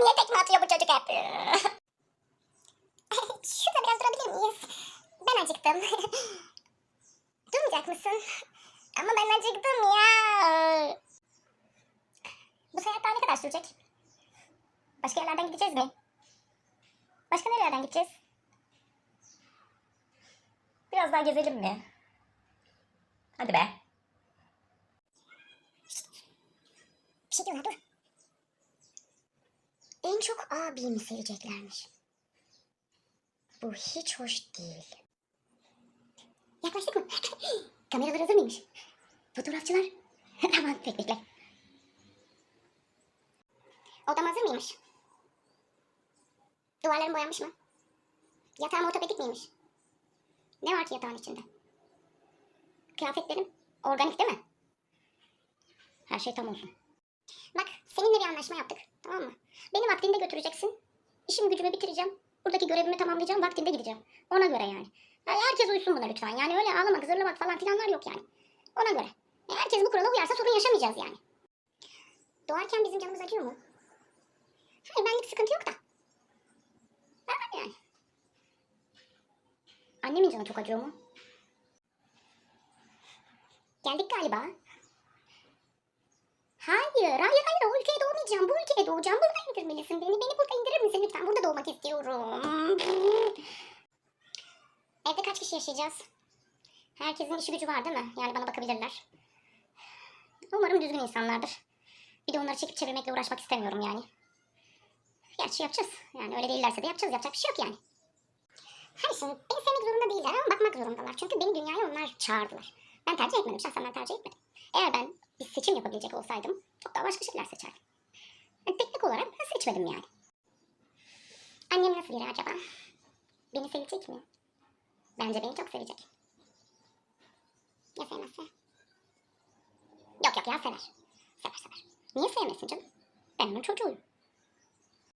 niye tekme atıyor bu çocuk hep? Şurada biraz durabilir miyiz? Ben acıktım. Durmayacak mısın? Ama ben acıktım ya. Bu seyahat daha ne kadar sürecek? Başka yerlerden gideceğiz mi? Başka nerelerden gideceğiz? Biraz daha gezelim mi? Hadi be. Bir şey diyorlar dur. En çok abimi seveceklermiş. Bu hiç hoş değil. Yaklaştık mı? Kameralar hazır mıymış? Fotoğrafçılar? Aman pek bekle. Odam hazır mıymış? Duvarlarım boyanmış mı? Yatağım ortopedik miymiş? Ne var ki yatağın içinde? Kıyafetlerim organik değil mi? Her şey tam olsun. Seninle bir anlaşma yaptık tamam mı? Beni vaktinde götüreceksin. İşim gücümü bitireceğim. Buradaki görevimi tamamlayacağım. Vaktinde gideceğim. Ona göre yani. Ya herkes uysun buna lütfen. Yani öyle ağlamak, zırlamak falan filanlar yok yani. Ona göre. Herkes bu kurala uyarsa sorun yaşamayacağız yani. Doğarken bizim canımız acıyor mu? Hayır benlik sıkıntı yok da. Ha, yani. Annemin canı çok acıyor mu? Geldik galiba. Hayır, hayır, hayır. O ülkeye doğmayacağım. Bu ülkeye doğacağım. Burada indirmelisin beni. Beni burada indirir misin lütfen? Burada doğmak istiyorum. Evde kaç kişi yaşayacağız? Herkesin işi gücü var değil mi? Yani bana bakabilirler. Umarım düzgün insanlardır. Bir de onları çekip çevirmekle uğraşmak istemiyorum yani. Gerçi yapacağız. Yani öyle değillerse de yapacağız. Yapacak bir şey yok yani. Hayır şimdi beni sevmek zorunda değiller ama bakmak zorundalar. Çünkü beni dünyaya onlar çağırdılar. Ben tercih etmedim. Şahsen ben tercih etmedim. Eğer ben bir seçim yapabilecek olsaydım çok daha başka şeyler seçerdim. Yani teknik olarak ben seçmedim yani. Annem nasıl biri acaba? Beni sevecek mi? Bence beni çok sevecek. Ya sevmezse? Yok yok ya sever. Sever sever. Niye sevmesin canım? Ben onun çocuğuyum.